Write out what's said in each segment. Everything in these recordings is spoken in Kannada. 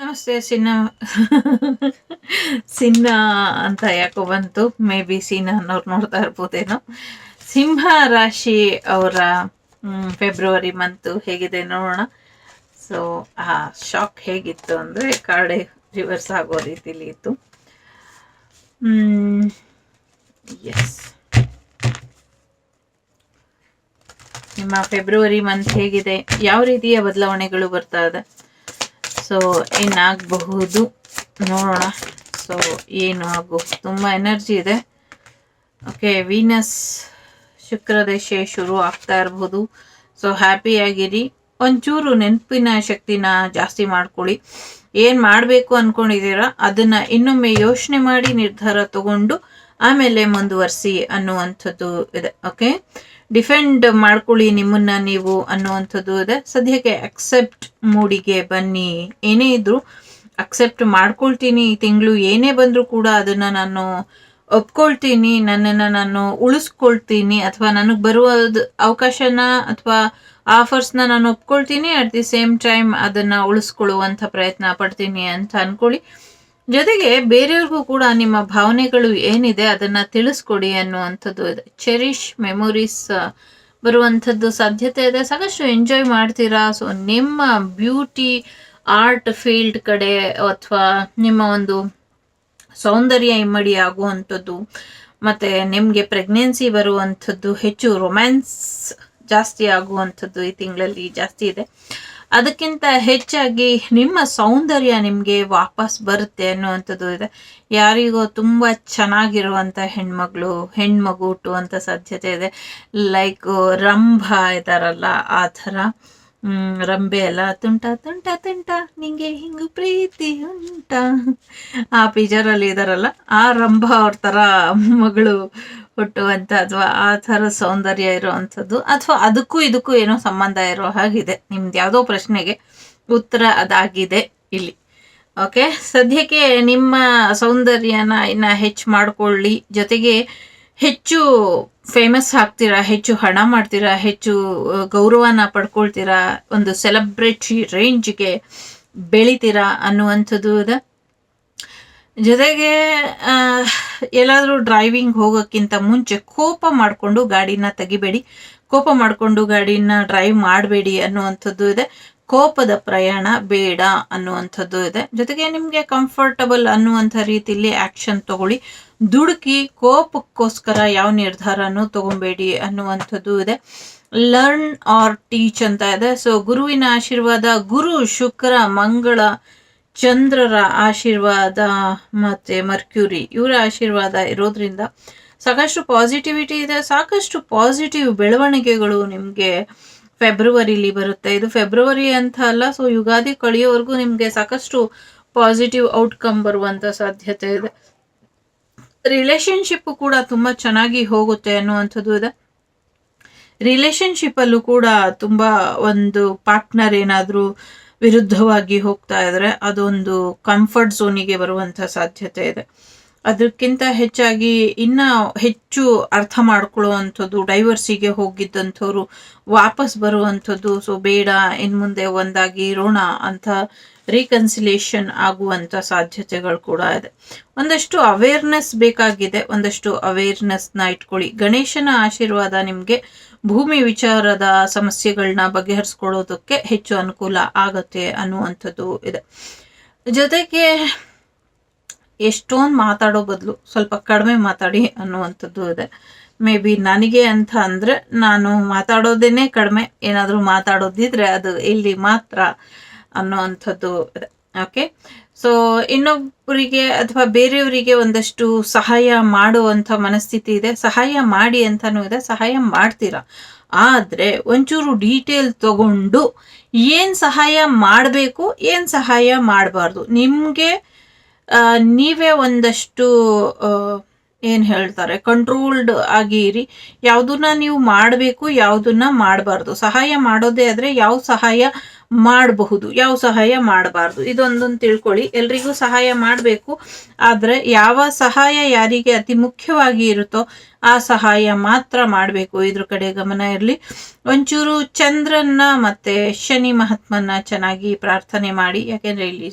ನಮಸ್ತೆ, ಸಿನ್ನ. ಸಿನ್ನ ಅಂತ ಯಾಕೋ ಬಂತು. ಮೇ ಬಿ ಸಿನ್ನ ಅನ್ನೋರು ನೋಡ್ತಾ ಇರ್ಬೋದೇನೋ. ಸಿಂಹ ರಾಶಿ ಅವರ ಫೆಬ್ರವರಿ ಮಂತು ಹೇಗಿದೆ ನೋಡೋಣ. ಸೊ ಆ ಶಾಕ್ ಹೇಗಿತ್ತು ಅಂದರೆ ಕಾರ್ಡೆ ರಿವರ್ಸ್ ಆಗೋ ರೀತಿಲಿ ಇತ್ತು. ಎಸ್ ನಿಮ್ಮ ಫೆಬ್ರವರಿ ಮಂತ್ ಹೇಗಿದೆ? ಯಾವ ರೀತಿಯ ಬದಲಾವಣೆಗಳು ಬರ್ತಾ ಇದೆ? ಸೊ ಏನಾಗಬಹುದು? ನೋಡೋಣ. ಸೊ ಏನು ಆಗು ತುಂಬ ಎನರ್ಜಿ ಇದೆ. ಓಕೆ ವೀನಸ್ ಶುಕ್ರ ದಶೆ ಶುರು ಆಗ್ತಾ ಇರಬಹುದು ಸೊ ಹ್ಯಾಪಿಯಾಗಿರಿ ಒಂಚೂರು ನೆನಪಿನ ಶಕ್ತಿನ ಜಾಸ್ತಿ ಮಾಡ್ಕೊಳ್ಳಿ. ಏನು ಮಾಡಬೇಕು ಅಂದ್ಕೊಂಡಿದ್ದೀರಾ ಅದನ್ನು ಇನ್ನೊಮ್ಮೆ ಯೋಚನೆ ಮಾಡಿ ನಿರ್ಧಾರ ತಗೊಂಡು ಆಮೇಲೆ ಮುಂದುವರಿಸಿ ಅನ್ನುವಂಥದ್ದು ಇದೆ. ಓಕೆ ಡಿಫೆಂಡ್ ಮಾಡ್ಕೊಳ್ಳಿ ನಿಮ್ಮನ್ನ ನೀವು ಅನ್ನುವಂಥದ್ದು ಇದೆ. ಸದ್ಯಕ್ಕೆ ಅಕ್ಸೆಪ್ಟ್ ಮೂಡಿಗೆ ಬನ್ನಿ. ಏನೇ ಇದ್ರು ಅಕ್ಸೆಪ್ಟ್ ಮಾಡ್ಕೊಳ್ತೀನಿ. ಈ ತಿಂಗಳು ಏನೇ ಬಂದರೂ ಕೂಡ ಅದನ್ನು ನಾನು ಒಪ್ಕೊಳ್ತೀನಿ. ನನ್ನನ್ನು ನಾನು ಉಳಿಸ್ಕೊಳ್ತೀನಿ. ಅಥವಾ ನನಗೆ ಬರುವ ಅವಕಾಶನ ಅಥವಾ ಆಫರ್ಸ್ನ ನಾನು ಒಪ್ಕೊಳ್ತೀನಿ. ಅಟ್ ದಿ ಸೇಮ್ ಟೈಮ್ ಅದನ್ನು ಉಳಿಸ್ಕೊಳ್ಳುವಂಥ ಪ್ರಯತ್ನ ಪಡ್ತೀನಿ ಅಂತ ಅಂದ್ಕೊಳ್ಳಿ ಜೊತೆಗೆ ಬೇರೆಯವ್ರಿಗೂ ಕೂಡ ನಿಮ್ಮ ಭಾವನೆಗಳು ಏನಿದೆ ಅದನ್ನ ತಿಳಿಸ್ಕೊಡಿ ಅನ್ನುವಂಥದ್ದು ಇದೆ. ಚೆರಿಶ್ ಮೆಮೊರೀಸ್ ಬರುವಂಥದ್ದು ಸಾಧ್ಯತೆ ಇದೆ. ಸಾಕಷ್ಟು ಎಂಜಾಯ್ ಮಾಡ್ತೀರಾ? ಸೊ ನಿಮ್ಮ ಬ್ಯೂಟಿ ಆರ್ಟ್ ಫೀಲ್ಡ್ ಕಡೆ ಅಥವಾ ನಿಮ್ಮ ಒಂದು ಸೌಂದರ್ಯ ಇಮ್ಮಡಿ ಆಗುವಂಥದ್ದು ಮತ್ತೆ ನಿಮಗೆ ಪ್ರೆಗ್ನೆನ್ಸಿ ಬರುವಂಥದ್ದು ಹೆಚ್ಚು ರೊಮ್ಯಾನ್ಸ್ ಜಾಸ್ತಿ ಆಗುವಂಥದ್ದು ಈ ತಿಂಗಳಲ್ಲಿ ಜಾಸ್ತಿ ಇದೆ. ಅದಕ್ಕಿಂತ ಹೆಚ್ಚಾಗಿ ನಿಮ್ಮ ಸೌಂದರ್ಯ ನಿಮಗೆ ವಾಪಸ್ ಬರುತ್ತೆ ಅನ್ನುವಂಥದ್ದು ಇದೆ. ಯಾರಿಗೋ ತುಂಬ ಚೆನ್ನಾಗಿರುವಂಥ ಹೆಣ್ಮಗಳು, ಹೆಣ್ಮಗು ಹುಟ್ಟುವಂಥ ಸಾಧ್ಯತೆ ಇದೆ. ಲೈಕ್ ರಂಭ ಇದ್ದಾರಲ್ಲ ಆ ಥರ. ರಂಬೆ ಎಲ್ಲ ತುಂಟ ತುಂಟ ತುಂಟ, ನಿಂಗೆ ಹಿಂಗು ಪ್ರೀತಿ ಉಂಟ. ಆ ಪಿಜರಲ್ಲಿ ಇದಾರಲ್ಲ, ಆ ರಂಭ ಅವ್ರ ಥರ ಮಗಳು ಹುಟ್ಟುವಂಥ ಅಥವಾ ಆ ಥರ ಸೌಂದರ್ಯ ಇರುವಂಥದ್ದು ಅಥವಾ ಅದಕ್ಕೂ ಇದಕ್ಕೂ ಏನೋ ಸಂಬಂಧ ಇರೋ ಹಾಗಿದೆ. ನಿಮ್ದು ಯಾವುದೋ ಪ್ರಶ್ನೆಗೆ ಉತ್ತರ ಅದಾಗಿದೆ ಇಲ್ಲಿ. ಓಕೆ ಸದ್ಯಕ್ಕೆ ನಿಮ್ಮ ಸೌಂದರ್ಯನ ಇನ್ನು ಹೆಚ್ಚು ಮಾಡಿಕೊಳ್ಳಿ. ಜೊತೆಗೆ ಹೆಚ್ಚು ಫೇಮಸ್ ಆಗ್ತೀರಾ? ಹೆಚ್ಚು ಹಣ ಮಾಡ್ತೀರಾ? ಹೆಚ್ಚು ಗೌರವನ ಪಡ್ಕೊಳ್ತೀರಾ? ಒಂದು ಸೆಲೆಬ್ರಿಟಿ ರೇಂಜ್ಗೆ ಬೆಳಿತೀರಾ ಅನ್ನುವಂಥದ್ದು ಜೊತೆಗೆ ಎಲ್ಲಾದರೂ ಡ್ರೈವಿಂಗ್ ಹೋಗೋಕ್ಕಿಂತ ಮುಂಚೆ ಕೋಪ ಮಾಡಿಕೊಂಡು ಗಾಡಿನ ತೆಗಿಬೇಡಿ. ಕೋಪ ಮಾಡಿಕೊಂಡು ಗಾಡಿನ ಡ್ರೈವ್ ಮಾಡಬೇಡಿ ಅನ್ನುವಂಥದ್ದು ಇದೆ. ಕೋಪದ ಪ್ರಯಾಣ ಬೇಡ ಅನ್ನುವಂಥದ್ದು ಇದೆ. ಜೊತೆಗೆ ನಿಮಗೆ ಕಂಫರ್ಟಬಲ್ ಅನ್ನುವಂಥ ರೀತಿಯಲ್ಲಿ ಆ್ಯಕ್ಷನ್ ತಗೊಳ್ಳಿ. ದುಡುಕಿ ಕೋಪಕ್ಕೋಸ್ಕರ ಯಾವ ನಿರ್ಧಾರನೂ ತಗೊಬೇಡಿ ಅನ್ನುವಂಥದ್ದು ಇದೆ. ಲರ್ನ್ ಆರ್ ಟೀಚ್ ಅಂತ ಇದೆ. ಸೊ ಗುರುವಿನ ಆಶೀರ್ವಾದ, ಗುರು, ಶುಕ್ರ, ಮಂಗಳ ಚಂದ್ರರ ಆಶೀರ್ವಾದ ಮತ್ತೆ ಮರ್ಕ್ಯೂರಿ ಇವರ ಆಶೀರ್ವಾದ ಇರೋದ್ರಿಂದ ಸಾಕಷ್ಟು ಪಾಸಿಟಿವಿಟಿ ಇದೆ, ಸಾಕಷ್ಟು ಪಾಸಿಟಿವ್ ಬೆಳವಣಿಗೆಗಳು ನಿಮಗೆ ಫೆಬ್ರವರಿಲಿ ಬರುತ್ತೆ. ಇದು ಫೆಬ್ರವರಿ ಅಂತ ಅಲ್ಲ ಸೊ ಯುಗಾದಿ ಕಳೆಯೋವರೆಗೂ ನಿಮಗೆ ಸಾಕಷ್ಟು ಪಾಸಿಟಿವ್ ಔಟ್ಕಮ್ ಬರುವಂತ ಸಾಧ್ಯತೆ ಇದೆ. ರಿಲೇಶನ್ಶಿಪ್ ಕೂಡ ತುಂಬಾ ಚೆನ್ನಾಗಿ ಹೋಗುತ್ತೆ ಅನ್ನುವಂಥದ್ದು ಇದೆ. ರಿಲೇಶನ್ಶಿಪ್ ಅಲ್ಲೂ ಕೂಡ ತುಂಬಾ ಒಂದು ಪಾರ್ಟ್ನರ್ ಏನಾದರೂ ವಿರುದ್ಧವಾಗಿ ಹೋಗ್ತಾ ಇದ್ರೆ ಅದೊಂದು ಕಂಫರ್ಟ್ ಝೋನಿಗೆ ಬರುವಂಥ ಸಾಧ್ಯತೆ ಇದೆ. ಅದಕ್ಕಿಂತ ಹೆಚ್ಚಾಗಿ ಇನ್ನ ಹೆಚ್ಚು ಅರ್ಥ ಮಾಡ್ಕೊಳ್ಳುವಂಥದ್ದು ಡೈವರ್ಸಿಗೆ ಹೋಗಿದ್ದಂಥವ್ರು ವಾಪಸ್ ಬರುವಂಥದ್ದು ಸೊ ಬೇಡ, ಇನ್ ಮುಂದೆ ಒಂದಾಗಿ ಇರೋಣ ಅಂತ ರೀಕನ್ಸಿಲೇಷನ್ ಆಗುವಂತ ಸಾಧ್ಯತೆಗಳು ಕೂಡ ಇದೆ. ಒಂದಷ್ಟು ಅವೇರ್ನೆಸ್ ಬೇಕಾಗಿದೆ, ಒಂದಷ್ಟು ಅವೇರ್ನೆಸ್ನ ಇಟ್ಕೊಳ್ಳಿ. ಗಣೇಶನ ಆಶೀರ್ವಾದ ನಿಮಗೆ ಭೂಮಿ ವಿಚಾರದ ಸಮಸ್ಯೆಗಳನ್ನ ಬಗೆಹರಿಸ್ಕೊಳ್ಳೋದಕ್ಕೆ ಹೆಚ್ಚು ಅನುಕೂಲ ಆಗತ್ತೆ ಅನ್ನುವಂಥದ್ದು ಇದೆ. ಜೊತೆಗೆ ಎಷ್ಟೊಂದು ಮಾತಾಡೋ ಬದಲು ಸ್ವಲ್ಪ ಕಡಿಮೆ ಮಾತಾಡಿ ಅನ್ನುವಂಥದ್ದು ಇದೆ. ಮೇ ಬಿ ನನಗೆ ಅಂತ ಅಂದರೆ ನಾನು ಮಾತಾಡೋದೇನೆ ಕಡಿಮೆ, ಏನಾದರೂ ಮಾತಾಡೋದಿದ್ರೆ ಅದು ಇಲ್ಲಿ ಮಾತ್ರ ಅನ್ನುವಂಥದ್ದು ಇದೆ. ಓಕೆ ಸೊ ಇನ್ನೊಬ್ಬರಿಗೆ ಅಥವಾ ಬೇರೆಯವರಿಗೆ ಒಂದಷ್ಟು ಸಹಾಯ ಮಾಡುವಂಥ ಮನಸ್ಥಿತಿ ಇದೆ. ಸಹಾಯ ಮಾಡಿ ಅಂತಲೂ ಇದೆ. ಸಹಾಯ ಮಾಡ್ತೀರಾ? ಆದರೆ ಒಂಚೂರು ಡೀಟೇಲ್ ತಗೊಂಡು ಏನು ಸಹಾಯ ಮಾಡಬೇಕು, ಏನು ಸಹಾಯ ಮಾಡಬಾರ್ದು? ನಿಮಗೆ ನೀವೇ ಒಂದಷ್ಟು ಏನು ಹೇಳ್ತಾರೆ ಕಂಟ್ರೋಲ್ಡ್ ಆಗಿ ಇರಿ ಯಾವುದನ್ನ ನೀವು ಮಾಡಬೇಕು, ಯಾವುದನ್ನ ಮಾಡಬಾರ್ದು. ಸಹಾಯ ಮಾಡೋದೇ ಆದರೆ ಯಾವ ಸಹಾಯ ಮಾಡಬಹುದು. ಯಾವ ಸಹಾಯ ಮಾಡಬಾರ್ದು. ಇದೊಂದನ್ನು ತಿಳ್ಕೊಳ್ಳಿ. ಎಲ್ರಿಗೂ ಸಹಾಯ ಮಾಡಬೇಕು. ಆದರೆ ಯಾವ ಸಹಾಯ ಯಾರಿಗೆ ಅತಿ ಮುಖ್ಯವಾಗಿ ಇರುತ್ತೋ ಆ ಸಹಾಯ ಮಾತ್ರ ಮಾಡಬೇಕು. ಇದ್ರ ಕಡೆ ಗಮನ ಇರಲಿ. ಒಂಚೂರು ಚಂದ್ರನ್ನ ಮತ್ತೆ ಶನಿ ಮಹಾತ್ಮನ ಚೆನ್ನಾಗಿ ಪ್ರಾರ್ಥನೆ ಮಾಡಿ. ಯಾಕೆಂದ್ರೆ ಇಲ್ಲಿ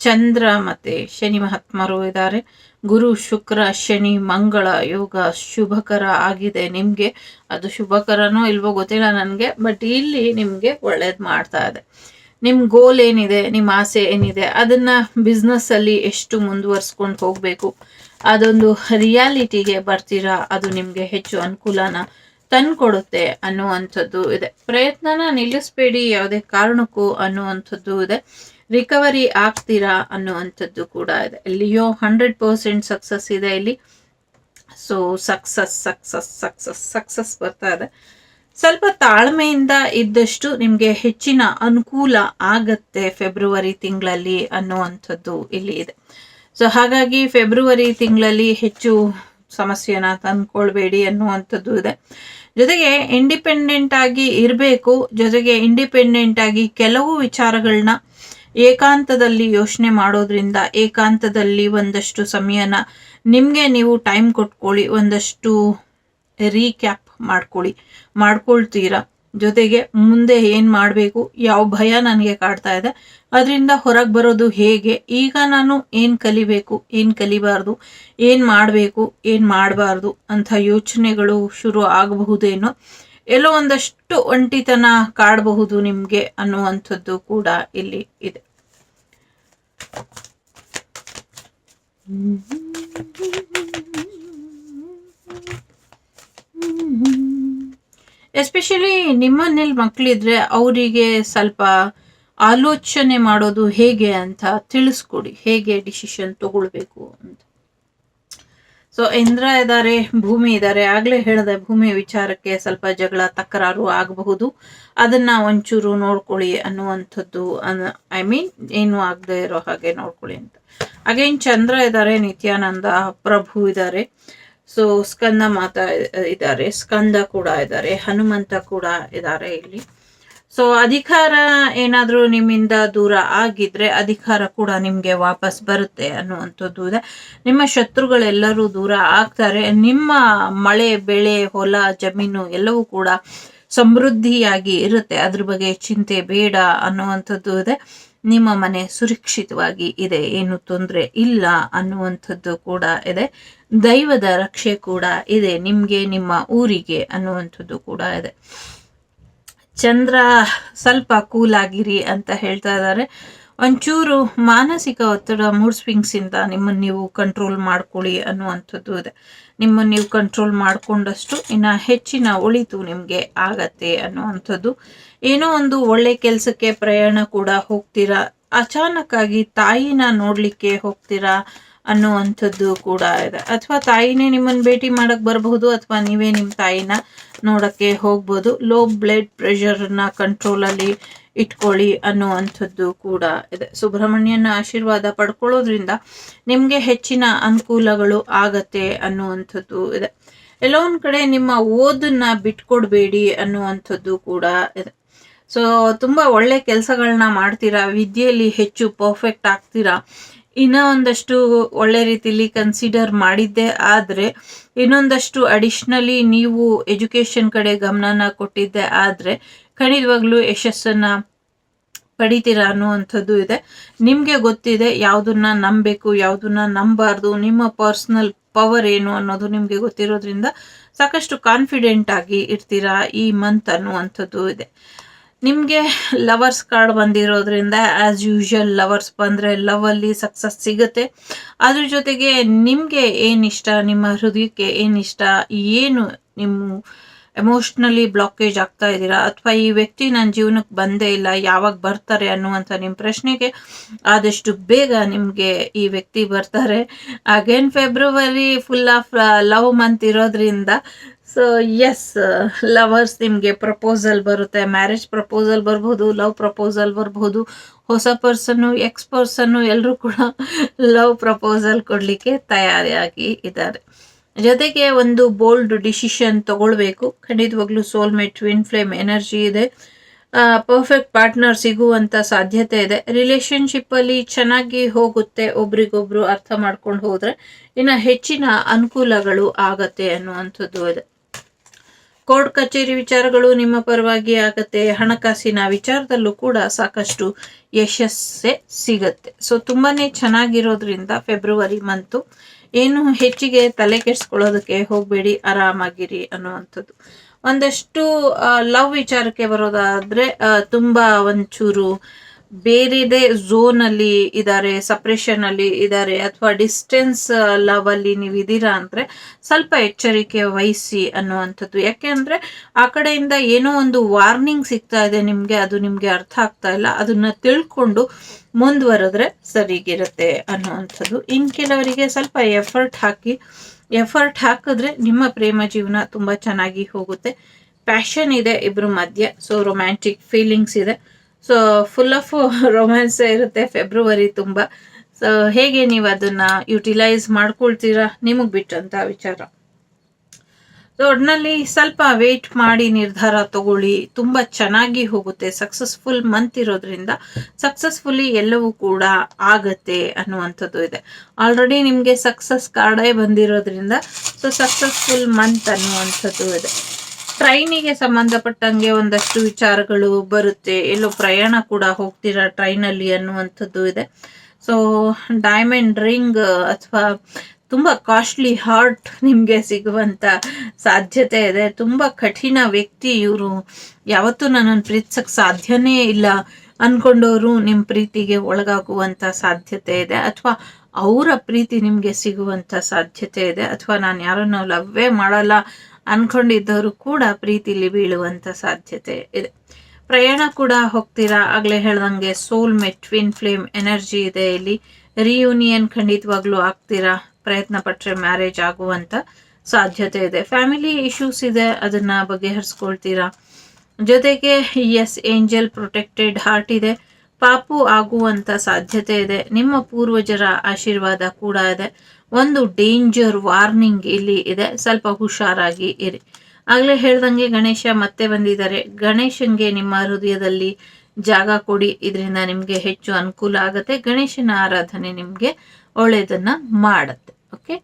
ಚಂದ್ರ ಮತ್ತೆ ಶನಿ ಮಹಾತ್ಮರು ಇದ್ದಾರೆ. ಗುರು ಶುಕ್ರ ಶನಿ ಮಂಗಳ ಯೋಗ ಶುಭಕರ ಆಗಿದೆ. ನಿಮಗೆ ಅದು ಶುಭಕರನೋ ಇಲ್ವೋ ಗೊತ್ತಿಲ್ಲ ನನಗೆ ಬಟ್ ಇಲ್ಲಿ ನಿಮಗೆ ಒಳ್ಳೇದು ಮಾಡ್ತಾ ಇದೆ. ನಿಮ್ಮ ಗೋಲ್ ಏನಿದೆ ನಿಮ್ಮ ಆಸೆ ಏನಿದೆ, ಅದನ್ನ ಬಿಸ್ನೆಸ್ಸಲ್ಲಿ ಎಷ್ಟು ಮುಂದುವರಿಸ್ಕೊಂಡು ಹೋಗಬೇಕು, ಅದೊಂದು ರಿಯಾಲಿಟಿಗೆ ಬರ್ತೀರಾ, ಅದು ನಿಮಗೆ ಹೆಚ್ಚು ಅನುಕೂಲನ ತಂದ್ಕೊಡುತ್ತೆ ಅನ್ನುವಂಥದ್ದು ಇದೆ. ಪ್ರಯತ್ನನ ನಿಲ್ಲಿಸ್ಬೇಡಿ, ಯಾವುದೇ ಕಾರಣಕ್ಕೂ ಅನ್ನುವಂಥದ್ದು ಇದೆ. ರಿಕವರಿ ಆಗ್ತೀರಾ ಅನ್ನುವಂಥದ್ದು ಕೂಡ ಇದೆ. ಎಲ್ಲಿಯೋ ಹಂಡ್ರೆಡ್ ಪರ್ಸೆಂಟ್ ಸಕ್ಸಸ್ ಇದೆ ಇಲ್ಲಿ. So success success success success ಬರ್ತಾ ಇದೆ. ಸ್ವಲ್ಪ ತಾಳ್ಮೆಯಿಂದ ಇದ್ದಷ್ಟು ನಿಮಗೆ ಹೆಚ್ಚಿನ ಅನುಕೂಲ ಆಗತ್ತೆ ಫೆಬ್ರವರಿ ತಿಂಗಳಲ್ಲಿ ಅನ್ನುವಂಥದ್ದು ಇಲ್ಲಿ ಇದೆ. ಸೊ ಹಾಗಾಗಿ ಫೆಬ್ರವರಿ ತಿಂಗಳಲ್ಲಿ ಹೆಚ್ಚು ಸಮಸ್ಯೆನ ತಂದ್ಕೊಳ್ಬೇಡಿ ಅನ್ನುವಂಥದ್ದು ಇದೆ. ಜೊತೆಗೆ ಇಂಡಿಪೆಂಡೆಂಟ್ ಆಗಿ ಇರಬೇಕು. ಜೊತೆಗೆ ಇಂಡಿಪೆಂಡೆಂಟ್ ಆಗಿ ಕೆಲವು ವಿಚಾರಗಳನ್ನ ಏಕಾಂತದಲ್ಲಿ ಯೋಚನೆ ಮಾಡೋದ್ರಿಂದ ಏಕಾಂತದಲ್ಲಿ ಒಂದಷ್ಟು ಸಮಯನ ನಿಮಗೆ ನೀವು ಟೈಮ್ ಕೊಟ್ಕೊಳ್ಳಿ, ಒಂದಷ್ಟು ರೀಕ್ಯಾಪ್ ಮಾಡ್ಕೊಳ್ಳಿ, ಮಾಡ್ಕೊಳ್ತೀರಾ? ಜೊತೆಗೆ ಮುಂದೆ ಏನು ಮಾಡಬೇಕು? ಯಾವ ಭಯ ನನಗೆ ಕಾಡ್ತಾ ಇದೆ? ಅದರಿಂದ ಹೊರಗೆ ಬರೋದು ಹೇಗೆ? ಈಗ ನಾನು ಏನು ಕಲಿಬೇಕು? ಏನು ಕಲಿಬಾರ್ದು? ಏನು ಮಾಡಬೇಕು? ಏನು ಮಾಡಬಾರ್ದು? ಅಂಥ ಯೋಚನೆಗಳು ಶುರು ಆಗಬಹುದೇನೋ ಎಲ್ಲೋ ಒಂದಷ್ಟು ಒಂಟಿತನ ಕಾಡಬಹುದು ನಿಮಗೆ ಅನ್ನುವಂಥದ್ದು ಕೂಡ ಇಲ್ಲಿ ಇದೆ. ಎಸ್ಪೆಷಲಿ ನಿಮ್ಮನೇಲಿ ಮಕ್ಕಳಿದ್ರೆ ಅವರಿಗೆ ಸ್ವಲ್ಪ ಆಲೋಚನೆ ಮಾಡೋದು ಹೇಗೆ ಅಂತ ತಿಳಿಸ್ಕೊಡಿ. ಹೇಗೆ ಡಿಸಿಷನ್ ತಗೊಳ್ಬೇಕು ಅಂತ. ಸೊ ಇಂದ್ರ ಇದ್ದಾರೆ ಭೂಮಿ ಇದ್ದಾರೆ ಆಗ್ಲೇ ಹೇಳಿದೆ ಭೂಮಿ ವಿಚಾರಕ್ಕೆ ಸ್ವಲ್ಪ ಜಗಳ, ತಕರಾರು ಆಗಬಹುದು. ಅದನ್ನ ಒಂಚೂರು ನೋಡ್ಕೊಳ್ಳಿ ಅನ್ನುವಂಥದ್ದು ಐ ಮೀನ್ ಏನು ಆಗದೆ ಇರೋ ಹಾಗೆ ನೋಡ್ಕೊಳ್ಳಿ ಅಂತ. ಅಗೇನ್ ಚಂದ್ರ ಇದ್ದಾರೆ ನಿತ್ಯಾನಂದ, ಪ್ರಭು ಇದ್ದಾರೆ ಸೊ ಸ್ಕಂದ ಮಾತಾ ಇದ್ದಾರೆ ಸ್ಕಂದ ಕೂಡ ಇದ್ದಾರೆ ಹನುಮಂತ ಕೂಡ ಇದ್ದಾರೆ ಇಲ್ಲಿ. ಸೊ ಅಧಿಕಾರ ಏನಾದರೂ ನಿಮ್ಮಿಂದ ದೂರ ಆಗಿದ್ರೆ ಅಧಿಕಾರ ಕೂಡ ನಿಮಗೆ ವಾಪಸ್ ಬರುತ್ತೆ ಅನ್ನುವಂಥದ್ದು ಇದೆ. ನಿಮ್ಮ ಶತ್ರುಗಳೆಲ್ಲರೂ ದೂರ ಆಗ್ತಾರೆ. ನಿಮ್ಮ ಮಳೆ, ಬೆಳೆ, ಹೊಲ, ಜಮೀನು ಎಲ್ಲವೂ ಕೂಡ ಸಮೃದ್ಧಿಯಾಗಿ ಇರುತ್ತೆ. ಅದ್ರ ಬಗ್ಗೆ ಚಿಂತೆ ಬೇಡ ಅನ್ನುವಂಥದ್ದು ಇದೆ. ನಿಮ್ಮ ಮನೆ ಸುರಕ್ಷಿತವಾಗಿ ಇದೆ. ಏನು ತೊಂದರೆ ಇಲ್ಲ ಅನ್ನುವಂಥದ್ದು ಕೂಡ ಇದೆ. ದೈವದ ರಕ್ಷೆ ಕೂಡ ಇದೆ. ನಿಮಗೆ, ನಿಮ್ಮ ಊರಿಗೆ ಅನ್ನುವಂಥದ್ದು ಕೂಡ ಇದೆ. ಚಂದ್ರ ಸ್ವಲ್ಪ ಕೂಲ್ ಆಗಿರಿ ಅಂತ ಹೇಳ್ತಾ ಇದ್ದಾರೆ ಒಂಚೂರು ಮಾನಸಿಕ ಒತ್ತಡ ಮೂಡ್ ಸ್ವಿಂಗ್ಸಿಂದ ನಿಮ್ಮನ್ನು ನೀವು ಕಂಟ್ರೋಲ್ ಮಾಡ್ಕೊಳ್ಳಿ ಅನ್ನುವಂಥದ್ದು ಇದೆ. ನಿಮ್ಮನ್ನು ನೀವು ಕಂಟ್ರೋಲ್ ಮಾಡಿಕೊಂಡಷ್ಟು ಇನ್ನು ಹೆಚ್ಚಿನ ಒಳಿತು ನಿಮಗೆ ಆಗತ್ತೆ ಅನ್ನುವಂಥದ್ದು. ಏನೋ ಒಂದು ಒಳ್ಳೆ ಕೆಲಸಕ್ಕೆ ಪ್ರಯಾಣ ಕೂಡ ಹೋಗ್ತೀರಾ? ಅಚಾನಕ್ಕಾಗಿ ತಾಯಿನ ನೋಡಲಿಕ್ಕೆ ಹೋಗ್ತೀರಾ? ಅನ್ನುವಂಥದ್ದು ಕೂಡ ಇದೆ. ಅಥವಾ ತಾಯಿನೇ ನಿಮ್ಮನ್ನು ಭೇಟಿ ಮಾಡಕ್ಕೆ ಬರಬಹುದು, ಅಥವಾ ನೀವೇ ನಿಮ್ಮ ತಾಯಿನ ನೋಡಕ್ಕೆ ಹೋಗ್ಬೋದು. ಲೋ ಬ್ಲಡ್ ಪ್ರೆಷರ್ನ ಕಂಟ್ರೋಲಲ್ಲಿ ಇಟ್ಕೊಳ್ಳಿ ಅನ್ನುವಂಥದ್ದು ಕೂಡ ಇದೆ. ಸುಬ್ರಹ್ಮಣ್ಯನ ಆಶೀರ್ವಾದ ಪಡ್ಕೊಳ್ಳೋದ್ರಿಂದ ನಿಮಗೆ ಹೆಚ್ಚಿನ ಅನುಕೂಲಗಳು ಆಗತ್ತೆ ಅನ್ನುವಂಥದ್ದು ಇದೆ. ಎಲ್ಲೋ ಒಂದು ಕಡೆ ನಿಮ್ಮ ಓದನ್ನ ಬಿಟ್ಕೊಡ್ಬೇಡಿ ಅನ್ನುವಂಥದ್ದು ಕೂಡ ಇದೆ. ಸೊ ತುಂಬ ಒಳ್ಳೆ ಕೆಲಸಗಳನ್ನ ಮಾಡ್ತೀರಾ, ವಿದ್ಯೆಯಲ್ಲಿ ಹೆಚ್ಚು ಪರ್ಫೆಕ್ಟ್ ಆಗ್ತೀರಾ ಇನ್ನೂ ಒಂದಷ್ಟು ಒಳ್ಳೆ ರೀತಿಯಲ್ಲಿ ಕನ್ಸಿಡರ್ ಮಾಡಿದ್ದೆ, ಆದರೆ ಇನ್ನೊಂದಷ್ಟು ಅಡಿಷ್ನಲಿ ನೀವು ಎಜುಕೇಷನ್ ಕಡೆ ಗಮನನ ಕೊಟ್ಟಿದ್ದೆ, ಆದರೆ ಖಂಡಿತವಾಗ್ಲೂ ಯಶಸ್ಸನ್ನು ಪಡಿತೀರಾ ಅನ್ನುವಂಥದ್ದು ಇದೆ. ನಿಮಗೆ ಗೊತ್ತಿದೆ ಯಾವುದನ್ನ ನಂಬಬೇಕು, ಯಾವುದನ್ನ ನಂಬಾರ್ದು, ನಿಮ್ಮ ಪರ್ಸ್ನಲ್ ಪವರ್ ಏನು ಅನ್ನೋದು ನಿಮಗೆ ಗೊತ್ತಿರೋದ್ರಿಂದ ಸಾಕಷ್ಟು ಕಾನ್ಫಿಡೆಂಟ್ ಆಗಿ ಇರ್ತೀರಾ ಈ ಮಂತ್ ಅನ್ನುವಂಥದ್ದು ಇದೆ. ನಿಮಗೆ ಲವರ್ಸ್ ಕಾರ್ಡ್ ಬಂದಿರೋದ್ರಿಂದ ಆ್ಯಸ್ ಯೂಶುವಲ್ ಲವರ್ಸ್ ಬಂದರೆ ಲವಲ್ಲಿ ಸಕ್ಸಸ್ ಸಿಗುತ್ತೆ. ಅದ್ರ ಜೊತೆಗೆ ನಿಮಗೆ ಏನಿಷ್ಟ ನಿಮ್ಮ ಹೃದಯಕ್ಕೆ ಏನಿಷ್ಟ ಏನು ನಿಮ್ಮ ಎಮೋಷ್ನಲಿ ಬ್ಲಾಕೇಜ್ ಆಗ್ತಾ ಇದ್ದೀರಾ, ಅಥವಾ ಈ ವ್ಯಕ್ತಿ ನನ್ನ ಜೀವನಕ್ಕೆ ಬಂದೇ ಇಲ್ಲ, ಯಾವಾಗ ಬರ್ತಾರೆ ಅನ್ನುವಂಥ ನಿಮ್ಮ ಪ್ರಶ್ನೆಗೆ ಆದಷ್ಟು ಬೇಗ ನಿಮಗೆ ಈ ವ್ಯಕ್ತಿ ಬರ್ತಾರೆ. Again February full of love month ಇರೋದ್ರಿಂದ ಸೊ ಎಸ್ ಲವರ್ಸ್ ನಿಮಗೆ ಪ್ರಪೋಸಲ್ ಬರುತ್ತೆ ಮ್ಯಾರೇಜ್ ಪ್ರಪೋಸಲ್ ಬರ್ಬೋದು ಲವ್ ಪ್ರಪೋಸಲ್ ಬರ್ಬೋದು, ಹೊಸ ಪರ್ಸನ್ನು ಎಕ್ಸ್ ಪರ್ಸನ್ನು ಎಲ್ಲರೂ ಕೂಡ ಲವ್ ಪ್ರಪೋಸಲ್ ಕೊಡಲಿಕ್ಕೆ ತಯಾರಿಯಾಗಿ ಇದ್ದಾರೆ. ಜೊತೆಗೆ ಒಂದು ಬೋಲ್ಡ್ ಡಿಸಿಷನ್ ತಗೊಳ್ಬೇಕು. ಖಂಡಿತವಾಗ್ಲೂ ಸೋಲ್ಮೇಟ್ ಟ್ವಿನ್ ಫ್ಲೇಮ್ ಎನರ್ಜಿ ಇದೆ. ಪರ್ಫೆಕ್ಟ್ ಪಾರ್ಟ್ನರ್ ಸಿಗುವಂಥ ಸಾಧ್ಯತೆ ಇದೆ. ರಿಲೇಷನ್ಶಿಪ್ಪಲ್ಲಿ ಚೆನ್ನಾಗಿ ಹೋಗುತ್ತೆ, ಒಬ್ರಿಗೊಬ್ರು ಅರ್ಥ ಮಾಡ್ಕೊಂಡು ಹೋದರೆ, ಇನ್ನು ಹೆಚ್ಚಿನ ಅನುಕೂಲಗಳು ಆಗತ್ತೆ ಅನ್ನುವಂಥದ್ದು ಇದೆ. ಕೋರ್ಟ್ ಕಚೇರಿ ವಿಚಾರಗಳು ನಿಮ್ಮ ಪರವಾಗಿ ಆಗತ್ತೆ. ಹಣಕಾಸಿನ ವಿಚಾರದಲ್ಲೂ ಕೂಡ ಸಾಕಷ್ಟು ಯಶಸ್ಸೇ ಸಿಗತ್ತೆ. ಸೊ ತುಂಬಾನೇ ಚೆನ್ನಾಗಿರೋದ್ರಿಂದ ಫೆಬ್ರವರಿ ಮಂತು ಏನು ಹೆಚ್ಚಿಗೆ ತಲೆ ಕೆಡಿಸ್ಕೊಳ್ಳೋದಕ್ಕೆ ಹೋಗಬೇಡಿ, ಆರಾಮಾಗಿರಿ ಅನ್ನುವಂಥದ್ದು. ಒಂದಷ್ಟು ಲವ್ ವಿಚಾರಕ್ಕೆ ಬರೋದಾದ್ರೆ ತುಂಬಾ ಒಂಚೂರು ಬೇರೆದೇ ಝೋನ್ ಅಲ್ಲಿ ಇದ್ದಾರೆ ಸಪ್ರೇಷನ್ ಅಲ್ಲಿ ಇದ್ದಾರೆ ಅಥವಾ ಡಿಸ್ಟೆನ್ಸ್ ಲವ್ ಅಲ್ಲಿ ನೀವು ಇದ್ದೀರಾ ಅಂದ್ರೆ ಸ್ವಲ್ಪ ಎಚ್ಚರಿಕೆ ವಹಿಸಿ ಅನ್ನುವಂಥದ್ದು. ಯಾಕೆ ಅಂದ್ರೆ ಆ ಕಡೆಯಿಂದ ಏನೋ ಒಂದು ವಾರ್ನಿಂಗ್ ಸಿಗ್ತಾ ಇದೆ ನಿಮ್ಗೆ, ಅದು ನಿಮ್ಗೆ ಅರ್ಥ ಆಗ್ತಾ ಇಲ್ಲ, ಅದನ್ನ ತಿಳ್ಕೊಂಡು ಮುಂದುವರೆದ್ರೆ ಸರಿಗಿರುತ್ತೆ ಅನ್ನುವಂಥದ್ದು. ಇನ್ ಕೆಲವರಿಗೆ ಸ್ವಲ್ಪ ಎಫರ್ಟ್ ಹಾಕಿ ಎಫರ್ಟ್ ಹಾಕಿದ್ರೆ ನಿಮ್ಮ ಪ್ರೇಮ ಜೀವನ ತುಂಬಾ ಚೆನ್ನಾಗಿ ಹೋಗುತ್ತೆ. ಪ್ಯಾಷನ್ ಇದೆ ಇಬ್ರು ಮಧ್ಯೆ ಸೊ ರೊಮ್ಯಾಂಟಿಕ್ ಫೀಲಿಂಗ್ಸ್ ಇದೆ. ಸೊ ಫುಲ್ ಆಫ್ ರೊಮ್ಯಾನ್ಸ್ ಇರುತ್ತೆ ಫೆಬ್ರವರಿ ತುಂಬ. ಸೊ ಹೇಗೆ ನೀವು ಅದನ್ನ ಯುಟಿಲೈಸ್ ಮಾಡ್ಕೊಳ್ತೀರಾ? ನಿಮಗೆ ಬಿಟ್ಟಂತ ವಿಚಾರ. ಸೊ ಒಟ್ಟಿನಲ್ಲಿ ಸ್ವಲ್ಪ ವೇಟ್ ಮಾಡಿ ನಿರ್ಧಾರ ತಗೊಳ್ಳಿ. ತುಂಬ ಚೆನ್ನಾಗಿ ಹೋಗುತ್ತೆ. ಸಕ್ಸಸ್ಫುಲ್ ಮಂತ್ ಇರೋದ್ರಿಂದ ಸಕ್ಸಸ್ಫುಲ್ಲಿ ಎಲ್ಲವೂ ಕೂಡ ಆಗತ್ತೆ ಅನ್ನುವಂಥದ್ದು ಇದೆ. ಆಲ್ರೆಡಿ ನಿಮಗೆ ಸಕ್ಸಸ್ ಕಾರ್ಡೇ ಬಂದಿರೋದ್ರಿಂದ ಸೊ ಸಕ್ಸಸ್ಫುಲ್ ಮಂತ್ ಅನ್ನುವಂಥದ್ದು ಇದೆ. ಟ್ರೈನಿಗೆ ಸಂಬಂಧಪಟ್ಟಂಗೆ ಒಂದಷ್ಟು ವಿಚಾರಗಳು ಬರುತ್ತೆ. ಎಲ್ಲೋ ಪ್ರಯಾಣ ಕೂಡ ಹೋಗ್ತೀರಾ ಟ್ರೈನಲ್ಲಿ ಅನ್ನುವಂಥದ್ದು ಇದೆ. ಸೊ ಡೈಮಂಡ್ ರಿಂಗ್ ಅಥವಾ ತುಂಬ ಕಾಸ್ಟ್ಲಿ ಹಾರ್ಟ್ ನಿಮಗೆ ಸಿಗುವಂತ ಸಾಧ್ಯತೆ ಇದೆ. ತುಂಬ ಕಠಿಣ ವ್ಯಕ್ತಿ ಇವರು. ಯಾವತ್ತೂ ನನ್ನನ್ನು ಪ್ರೀತಿಸಕ್ಕೆ ಸಾಧ್ಯನೇ ಇಲ್ಲ ಅನ್ಕೊಂಡವರು ನಿಮ್ಮ ಪ್ರೀತಿಗೆ ಒಳಗಾಗುವಂತ ಸಾಧ್ಯತೆ ಇದೆ. ಅಥವಾ ಅವರ ಪ್ರೀತಿ ನಿಮಗೆ ಸಿಗುವಂಥ ಸಾಧ್ಯತೆ ಇದೆ. ಅಥವಾ ನಾನು ಯಾರನ್ನು ಲವ್ವೇ ಮಾಡಲ್ಲ ಅಂದ್ಕೊಂಡಿದ್ದವರು ಕೂಡ ಪ್ರೀತಿಲಿ ಬೀಳುವಂಥ ಸಾಧ್ಯತೆ ಇದೆ. ಪ್ರಯಾಣ ಕೂಡ ಹೋಗ್ತೀರಾ? ಆಗಲೇ ಹೇಳ್ದಂಗೆ ಸೋಲ್ ಟ್ವಿನ್ ಫ್ಲೇಮ್ ಎನರ್ಜಿ ಇದೆ ಇಲ್ಲಿ. ರಿಯೂನಿಯನ್ ಖಂಡಿತವಾಗ್ಲೂ ಆಗ್ತೀರಾ? ಪ್ರಯತ್ನ ಪಟ್ಟರೆ ಮ್ಯಾರೇಜ್ ಆಗುವಂಥ ಸಾಧ್ಯತೆ ಇದೆ. ಫ್ಯಾಮಿಲಿ ಇಶ್ಯೂಸ್ ಇದೆ, ಅದನ್ನು ಬಗೆಹರಿಸ್ಕೊಳ್ತೀರಾ? ಜೊತೆಗೆ ಎಸ್ ಏಂಜಲ್ ಪ್ರೊಟೆಕ್ಟೆಡ್ ಹಾರ್ಟ್ ಇದೆ. ಪಾಪು ಆಗುವಂತ ಸಾಧ್ಯತೆ ಇದೆ. ನಿಮ್ಮ ಪೂರ್ವಜರ ಆಶೀರ್ವಾದ ಕೂಡ ಇದೆ. ಒಂದು ಡೇಂಜರ್ ವಾರ್ನಿಂಗ್ ಇಲ್ಲಿ ಇದೆ. ಸ್ವಲ್ಪ ಹುಷಾರಾಗಿ ಇರಿ. ಆಗ್ಲೇ ಹೇಳ್ದಂಗೆ ಗಣೇಶ ಮತ್ತೆ ಬಂದಿದ್ದಾರೆ. ಗಣೇಶನ್ಗೆ ನಿಮ್ಮ ಹೃದಯದಲ್ಲಿ ಜಾಗ ಕೊಡಿ. ಇದರಿಂದ ನಿಮ್ಗೆ ಹೆಚ್ಚು ಅನುಕೂಲ ಆಗುತ್ತೆ. ಗಣೇಶನ ಆರಾಧನೆ ನಿಮ್ಗೆ ಒಳ್ಳೇದನ್ನ ಮಾಡುತ್ತೆ. ಓಕೆ?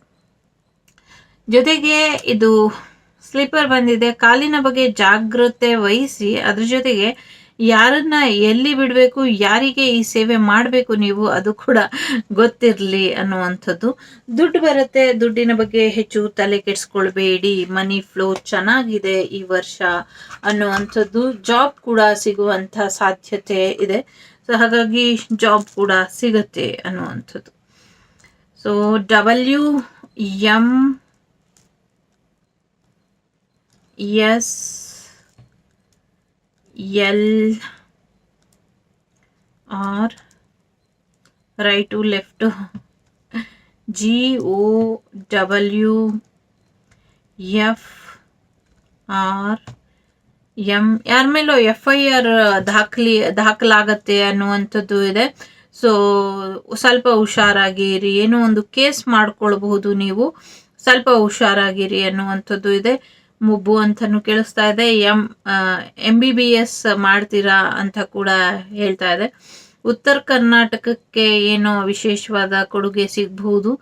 ಜೊತೆಗೆ ಇದು ಸ್ಲೀಪರ್ ಬಂದಿದೆ. ಕಾಲಿನ ಬಗ್ಗೆ ಜಾಗೃತೆ ವಹಿಸಿ. ಅದ್ರ ಜೊತೆಗೆ ಯಾರನ್ನ ಎಲ್ಲಿ ಬಿಡಬೇಕು, ಯಾರಿಗೆ ಈ ಸೇವೆ ಮಾಡಬೇಕು ನೀವು ಅದು ಕೂಡ ಗೊತ್ತಿರಲಿ ಅನ್ನುವಂಥದ್ದು. ದುಡ್ಡು ಬರುತ್ತೆ, ದುಡ್ಡಿನ ಬಗ್ಗೆ ಹೆಚ್ಚು ತಲೆ ಕೆಡಿಸ್ಕೊಳ್ಬೇಡಿ, ಮನಿ ಫ್ಲೋ ಚೆನ್ನಾಗಿದೆ ಈ ವರ್ಷ ಅನ್ನುವಂಥದ್ದು ಜಾಬ್ ಕೂಡ ಸಿಗುವಂಥ ಸಾಧ್ಯತೆ ಇದೆ. ಸೊ, ಹಾಗಾಗಿ ಜಾಬ್ ಕೂಡ ಸಿಗುತ್ತೆ ಅನ್ನುವಂಥದ್ದು. So W M S L R right left G O W F R M ಯಾರ ಮೇಲೂ ಎಫ್ ಐ ಆರ್ ದಾಖಲಿ ದಾಖಲಾಗತ್ತೆ ಅನ್ನುವಂಥದ್ದು ಇದೆ. ಸೊ ಸ್ವಲ್ಪ ಹುಷಾರಾಗಿರಿ. ಏನೋ ಒಂದು ಕೇಸ್ ಮಾಡ್ಕೊಳ್ಬಹುದು ನೀವು. ಸ್ವಲ್ಪ ಹುಷಾರಾಗಿರಿ ಅನ್ನುವಂಥದ್ದು ಇದೆ. ಮುಬ್ಬು ಅಂತಾನೂ ಕೇಳಿಸ್ತಾ ಇದೆ. M M B B S ಮಾಡ್ತೀರಾ ಅಂತ ಕೂಡ ಹೇಳ್ತಾ ಇದೆ. ಉತ್ತರ ಕರ್ನಾಟಕಕ್ಕೆ ಏನೋ ವಿಶೇಷವಾದ ಕೊಡುಗೆ ಸಿಗಬಹುದು.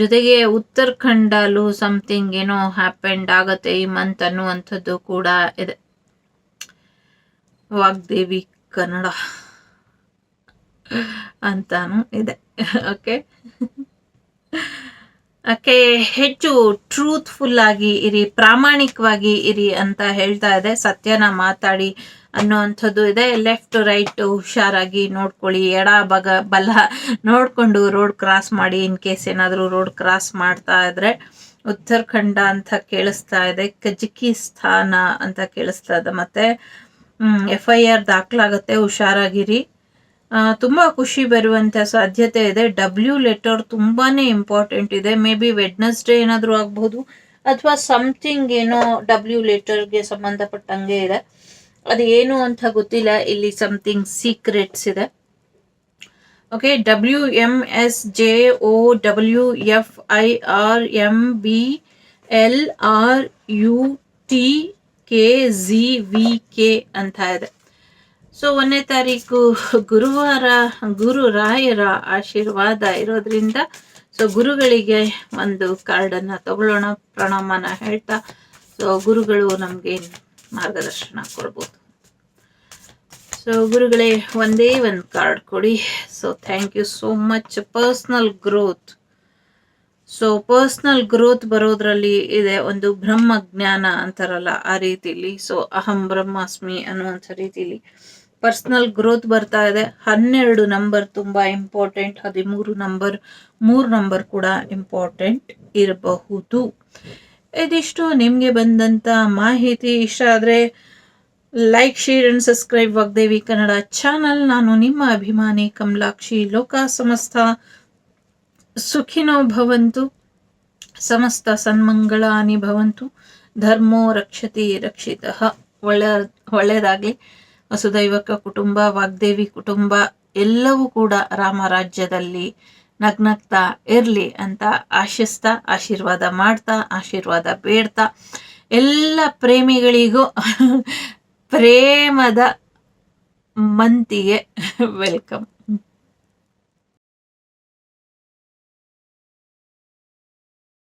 ಜೊತೆಗೆ ಉತ್ತರಾಖಂಡಲ್ಲೂ ಸಮಥಿಂಗ್ ಏನೋ ಹ್ಯಾಪೆಂಡ್ ಆಗತ್ತೆ, ಈ ಮಂತ್ ಅನ್ನುವಂಥದ್ದು ಕೂಡ ಇದೆ. ವಾಗ್ದೇವಿ ಕನ್ನಡ ಅಂತಾನು ಇದೆ. ಓಕೆ ಓಕೆ ಹೆಚ್ಚು ಟ್ರೂತ್ಫುಲ್ ಆಗಿ ಇರಿ, ಪ್ರಾಮಾಣಿಕವಾಗಿ ಇರಿ ಅಂತ ಹೇಳ್ತಾ ಇದೆ. ಸತ್ಯನ ಮಾತಾಡಿ ಅನ್ನೋವಂಥದ್ದು ಇದೆ. ಲೆಫ್ಟ್ ರೈಟ್ ಹುಷಾರಾಗಿ ನೋಡ್ಕೊಳ್ಳಿ. ಎಡ ಬಗ ಬಲ ನೋಡಿಕೊಂಡು ರೋಡ್ ಕ್ರಾಸ್ ಮಾಡಿ ಇನ್ ಕೇಸ್ ಏನಾದರೂ ರೋಡ್ ಕ್ರಾಸ್ ಮಾಡ್ತಾ ಇದ್ರೆ ಉತ್ತರಾಖಂಡ ಅಂತ ಕೇಳಿಸ್ತಾ ಇದೆ. ಕಜಕಿಸ್ತಾನ ಅಂತ ಕೇಳಿಸ್ತಾ ಇದೆ. ಮತ್ತೆ ಎಫ್ ಐ ಆರ್ ದಾಖಲಾಗುತ್ತೆ. ಹುಷಾರಾಗಿರಿ. ತುಂಬಾ ಖುಷಿ ಬರುವಂಥ ಸಾಧ್ಯತೆ ಇದೆ. ಡಬ್ಲ್ಯೂ ಲೆಟರ್ ತುಂಬಾನೇ ಇಂಪಾರ್ಟೆಂಟ್ ಇದೆ. ಮೇ ಬಿ ವೆಡ್ನೆಸ್ಡೇ ಏನಾದರೂ ಆಗ್ಬೋದು, ಅಥವಾ ಸಮಥಿಂಗ್ ಏನೋ ಡಬ್ಲ್ಯೂ ಲೆಟರ್ಗೆ ಸಂಬಂಧಪಟ್ಟಂಗೆ ಇದೆ. ಅದು ಏನು ಅಂತ ಗೊತ್ತಿಲ್ಲ. ಇಲ್ಲಿ ಸಮಥಿಂಗ್ ಸೀಕ್ರೆಟ್ಸ್ ಇದೆ. Okay W M S J O W F I R M B L R U T K G V K ಅಂತ ಇದೆ. ಸೊ ಒಂದನೇ ತಾರೀಕು ಗುರುವಾರ ಗುರು ರಾಯರ ಆಶೀರ್ವಾದ ಇರೋದ್ರಿಂದ ಸೊ ಗುರುಗಳಿಗೆ ಒಂದು ಕಾರ್ಡನ್ನು ತಗೊಳ್ಳೋಣ, ಪ್ರಣಾಮನ ಹೇಳ್ತಾ ಸೊ ಗುರುಗಳು ನಮಗೆ ಮಾರ್ಗದರ್ಶನ ಕೊಡ್ಬೋದು. ಸೊ ಗುರುಗಳೇ, ಒಂದೇ ಒಂದು ಕಾರ್ಡ್ ಕೊಡಿ. So thank you so much personal growth so personal growth ಬರೋದ್ರಲ್ಲಿ ಇದೆ ಒಂದು ಬ್ರಹ್ಮ ಜ್ಞಾನ ಅಂತಾರಲ್ಲ ಆ ರೀತಿಲಿ. ಸೊ ಅಹಂ ಬ್ರಹ್ಮಾಸ್ಮಿ ಅನ್ನುವಂಥ ರೀತಿಲಿ. ಪರ್ಸ್ನಲ್ ಗ್ರೋತ್ ಬರ್ತಾ ಇದೆ. ಹನ್ನೆರಡು ನಂಬರ್ ತುಂಬ ಇಂಪಾರ್ಟೆಂಟ್ ಹದಿಮೂರು ನಂಬರ್ ಮೂರು ನಂಬರ್ ಕೂಡ ಇಂಪಾರ್ಟೆಂಟ್ ಇರಬಹುದು. ಇದಿಷ್ಟು ನಿಮಗೆ ಬಂದಂಥ ಮಾಹಿತಿ. ಇಷ್ಟ ಆದರೆ like share and subscribe Vagdevi Kannada channel ನಾನು ನಿಮ್ಮ ಅಭಿಮಾನಿ ಕಮಲಾಕ್ಷಿ ಲೋಕ ಸಮಸ್ತ ಸುಖಿನೋ ಭವಂತು, ಸಮಸ್ತ ಸನ್ಮಂಗಳಾನಿ ಭವಂತು, ಧರ್ಮೋ ರಕ್ಷತಿ ರಕ್ಷಿತ. ಒಳ್ಳೆ ಒಳ್ಳೆಯದಾಗಲಿ ವಸುದೈವಕ ಕುಟುಂಬ, ವಾಗ್ದೇವಿ ಕುಟುಂಬ ಎಲ್ಲವೂ ಕೂಡ ರಾಮರಾಜ್ಯದಲ್ಲಿ ನಗ್ನಗ್ತಾ ಇರಲಿ ಅಂತ ಆಶಿಸ್ತಾ, ಆಶೀರ್ವಾದ ಮಾಡ್ತಾ, ಆಶೀರ್ವಾದ ಬೇಡ್ತಾ ಎಲ್ಲ ಪ್ರೇಮಿಗಳಿಗೂ ಪ್ರೇಮದ ಮಂತಿಗೆ ವೆಲ್ಕಮ್